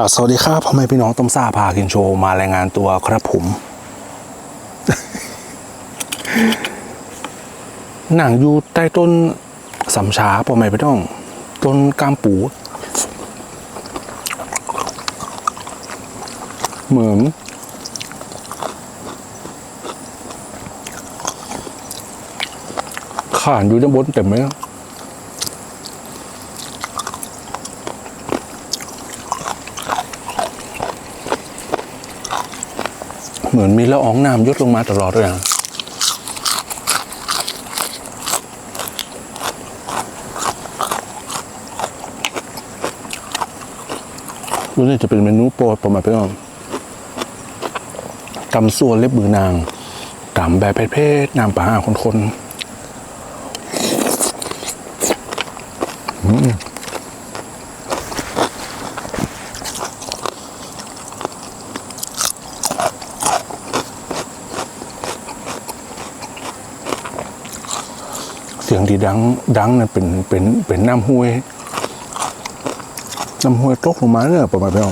ราบสวัสดีครับพ่อแม่พี่น้องต้มซ่าพากินโชว์มารายงานตัวครับผม หนังอยู่ใต้ต้นสำชาพ่อแม่พี่น้อง ต้นกามปู เหมือนขานอยู่ด้านบนเต็มไหมครับ เห มือนมีละอองน้ำยดลงมาตลอดเลยอะรู้นี่จะเป็นเมนูโปรดผมมาเพื่อนตำส่วนเล็บมือนางตำแบบเพศๆน้ำปลาหาคนๆอืม เสียง ที่ดังดังนั่นเป็นเป็นเป็นน้ำห้วยน้ำห้วยตกลงมาเนี่ยประมาณนี้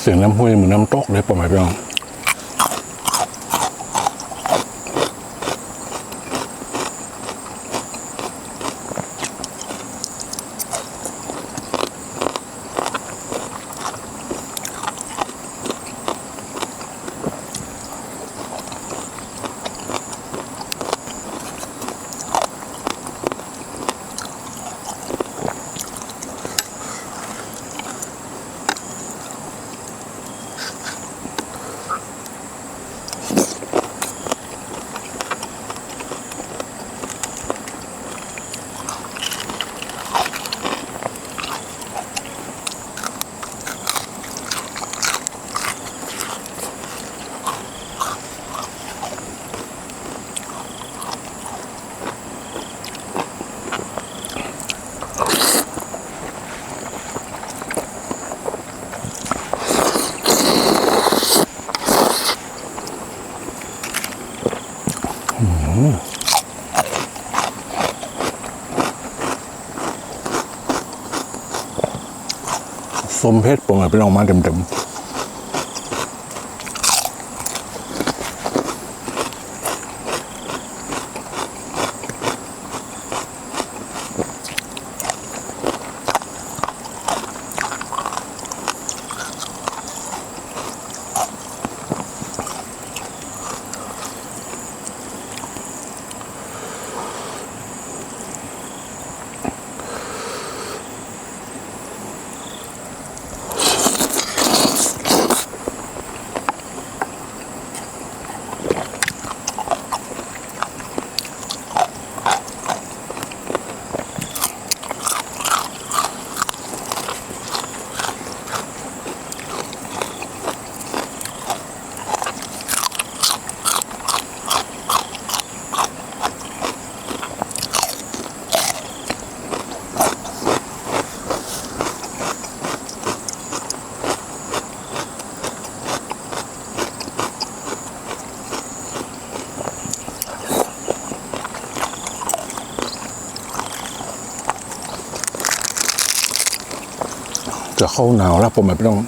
เสียงน้ำห้วยเหมือนน้ำตกเลยประมาณนี้อง มเพชรประมาณพี่น้องมาเต็ม จะเข้าหนาวแล้วผมไม่ต้อง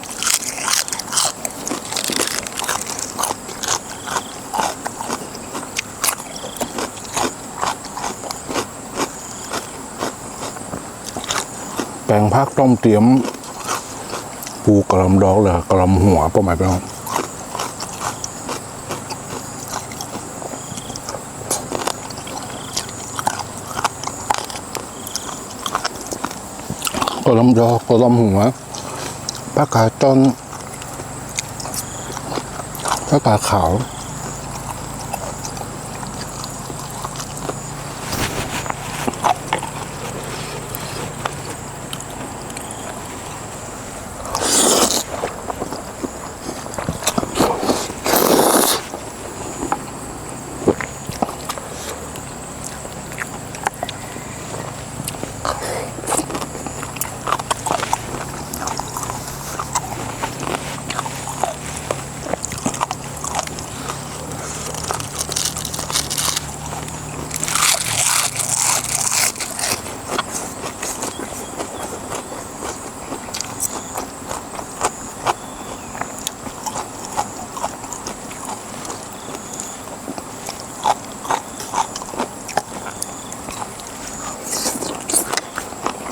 แปลงพักต้มเตรียมปูกระลำดอกเลยกระลำหัวประมาณไปน้อง กระหลำดอกกระหลำหัวปลากาต้นปลากาขาว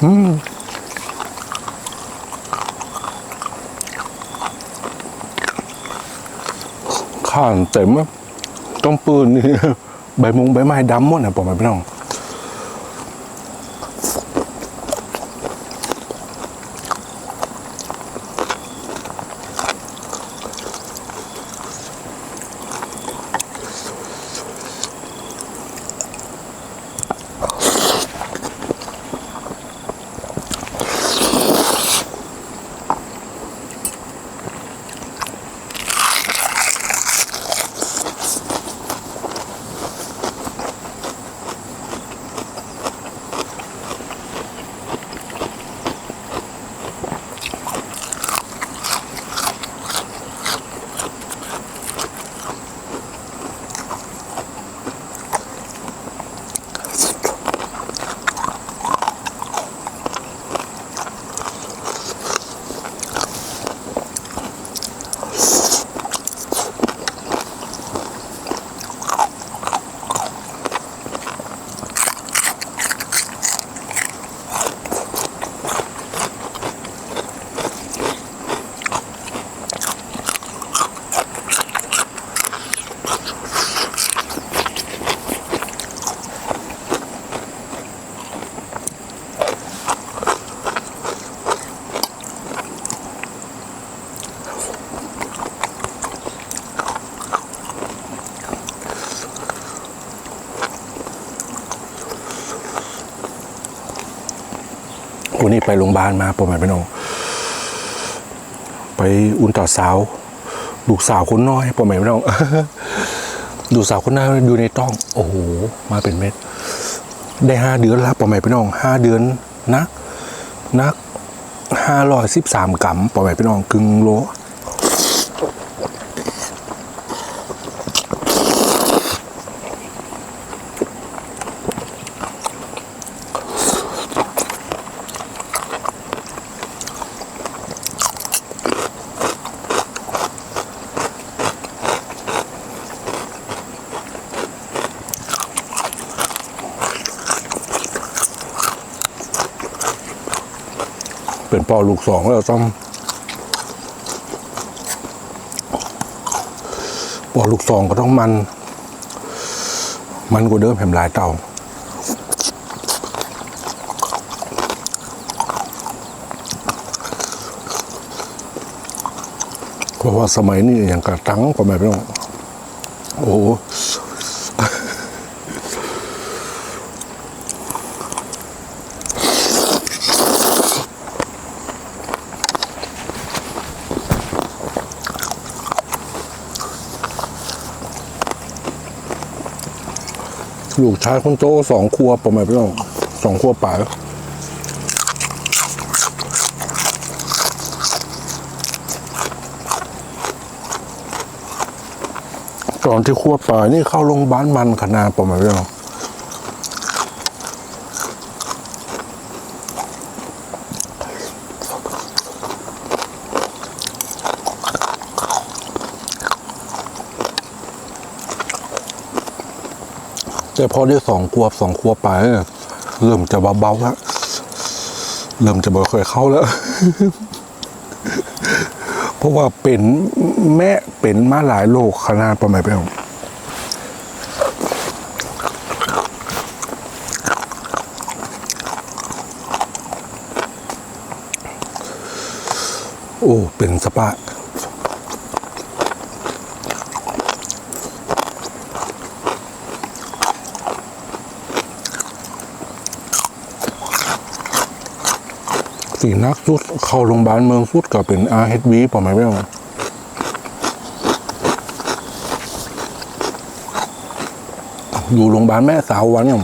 ข้านเต็มอะต้องปืนนี่ใบมุงใบไม้ดำหมดนะผมไม่น้อง วันนี้ไปโรงพยาบาลมาประมาณไม่น้องไปอุนต่อสาวลูกสาวคนน้อยประมาณไม่น้องลูกสาวคนน้อยอยู่ในต้อง โอ้โหมาเป็นเม็ด ได้ห้าเดือนแล้วประมาณพี่น้องห้าเดือนนักนักห้าร้อยสิบสามกรัมประมาณพี่น้องกึ่งโล เป็นปอลูกสองแล้วต้องปอลูกสองก็ต้องมัน มันกว่าเดิมแผ่มหลายเต่าเพราะว่าสมัยนี้อย่างกระตังก็ไม่ต้องโอ้ ลูกชายคนโตสองครัวประมาณพี่น้องสองครัวป่ายตอนที่ครัวป่านี่เข้าโรงพยาบาลมันขนาดประมาณพี่น้อง แต่พอได้สองขวบสองขวบไปเริ่มจะเบาๆแล้วเริ่มจะบ่ค่อยเข้าแล้ว เพราะว่าเป็นแม่เป็นมาหลายโรคขนาดประมาณไปเอาโอ้ เป็นสปะ สีนักสุดเข้าโรงพยาบาลเมืองสุดก็เป็น RHV ประมาณนี้อยู่โรงพยาบาลแม่สาววันยั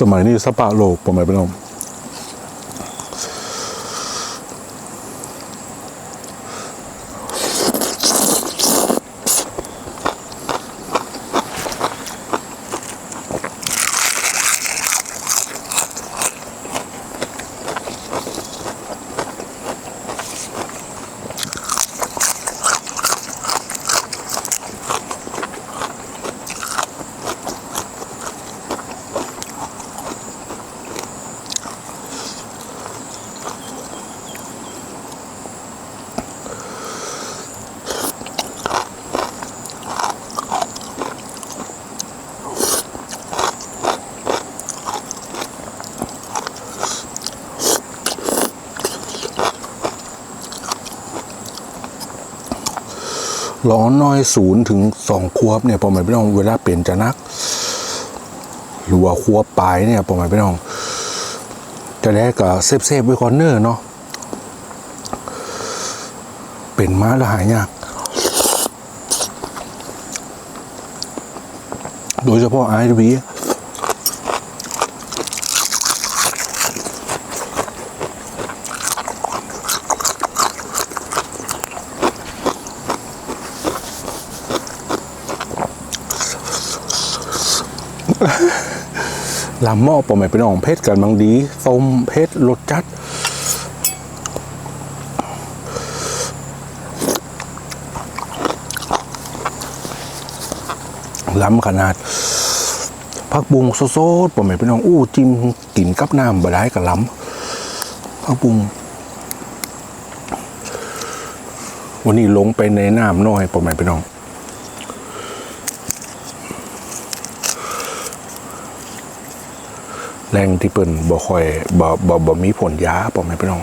สมัยนี้สปาโลกประมาณนี้ ร้อนน้อยศูนย์ถึงสองควบเนี่ยประมาณพี่น้องเวลาเปลี่ยนจะนัก หรือว่าควบปลายเนี่ยประมาณพี่น้อง จะได้กับเซฟเซฟไว้คอนเนอร์เนาะเป็นม้าแล้วหายยาก โดยเฉพาะไอวี ลำหม้อปอมไปเป็นของเพชรกันบางดีส้มเพชรรสจัด ล้ำขนาดพักบุงโซดๆปอมไปเป็นของอู้จิ้มกินกับน้ำบะได้กับล้ำพักบุงวันนี้ลงไปในน้ำน้อยปอมไปเป็นของ แรงที่เปิ่นบ่ค่อยบ่บ่บ่มีผลยาป่ะแม่พี่น้อง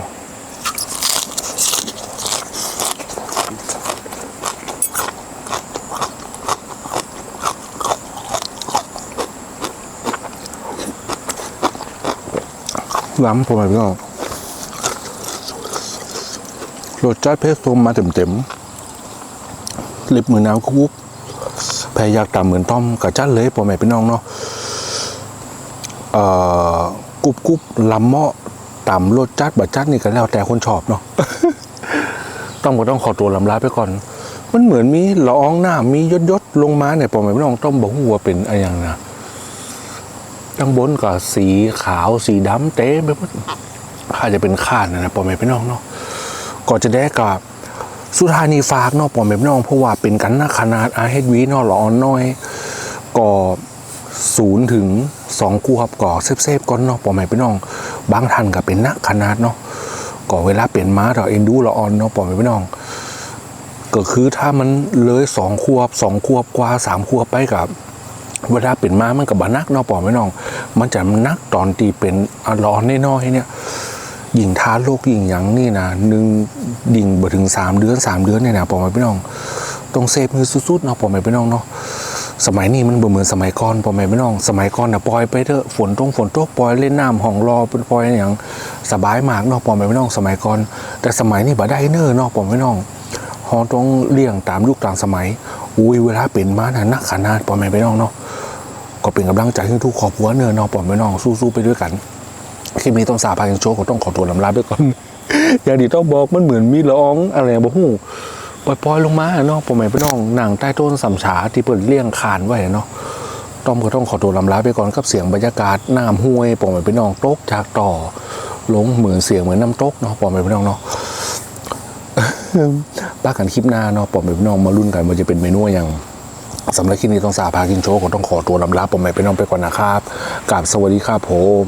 ล้ำป่ะแม่พี่น้องรสชาติเพชรส้มมาเต็มๆลิบมือน้ำคุกแพรยากตามเหมือนต้อมกับจัดเลยป่ะแม่พี่น้องเนาะ กรุบกรุบลำเหมาะต่ำรสจัดบัดจัดนี่ก็แล้วแต่คนชอบเนาะต้องก็ต้องขอตัวลำลาไปก่อน มันเหมือนมีละอองหน้ามียศยศลงมาเนี่ยปอมไม่ต้องต้องบอกว่าเป็นอะไรอย่างนะข้างบนก็สีขาวสีดำเต้ไปหมดอาจจะเป็นข้านนะนะปอมไม่พี่น้องเนาะก่อนจะได้กับสุธานีฝากเนาะปอมไม่พี่น้องเพราะว่าเป็นกันนะขนาดอาเฮดวีเนาะละออนน้อย ก็ ศูนย์ถึงสองคู่ครับก่อเซฟเซฟๆก่อนเนาะปอแม่พี่น้อง บางท่านก็เป็นนักขนาดเนาะก่อเวลาเปลี่ยนม้าเราเอ็นดูเราออนเนาะปอแม่พี่น้อง ก็คือถ้ามันเลยสองขวบสองขวบกว่าสามขวบไปกับเวลาเป็นม้ามันกับบานักเนาะปอแม่น้อง มันจะนักตอนตีเป็นอร้อนน้อยเนี่ยหญิงท้าโลกหญิงยังนี่นะหนึ่งดิ่งบ่ถึงสามเดือนสามเดือนเนี่ยนะปอแม่พี่น้องต้องเซฟมือสุดๆเนาะปอแม่พี่น้องเนาะ สมัยนี้มันบ่เหมือนสมัยก่อนพ่อแม่พี่น้อง สมัยก่อนน่ะปล่อยไปเถอะฝนตรงฝนตกปล่อยเล่นน้ำห้องรอเป็นปล่อยอย่างสบายมากเนาะพ่อแม่พี่น้องสมัยก่อน แต่สมัยนี้บ่ได้เน้อเนาะพ่อแม่พี่น้องเฮาต้องเลี้ยงตามยุคตามสมัยอุ้ยเวลาเป็นมาน่ะนักขนาดพ่อแม่พี่น้องเนาะก็เป็นกำลังใจให้ทุกครอบครัวเน้อเนาะพ่อแม่พี่น้องสู้ๆไปด้วยกันคลิปนี้ต้องสาพายังโชว์ก็ต้องขอตัวลำลาไปก่อนอย่างที่ต้องบอกมันเหมือนมีละอองอะไรบ่ฮู้ ปล่อยๆลงมาเนาะพ่อแม่พี่น้องหนังใต้ต้นสำฉาที่เปิดเลี้ยงคานไว้เนาะต้อมก็ต้องขอตัวลำลาไปก่อนกับเสียงบรรยากาศน้ำห้วยปองไปพี่น้องตกจากต่อลงเหมือนเสียงเหมือนน้ำตกเนาะปองไปพี่น้องเนาะป้ากันคลิปหน้าเนาะปองไปพี่น้องมาลุ้นกันว่าจะเป็นเมนูอย่างสำหรับคลิปนี้ต้องสาพากินโชว์ก็ต้องขอตัวลำลาปองไปพี่น้องไปก่อนนะครับกราบสวัสดีครับผม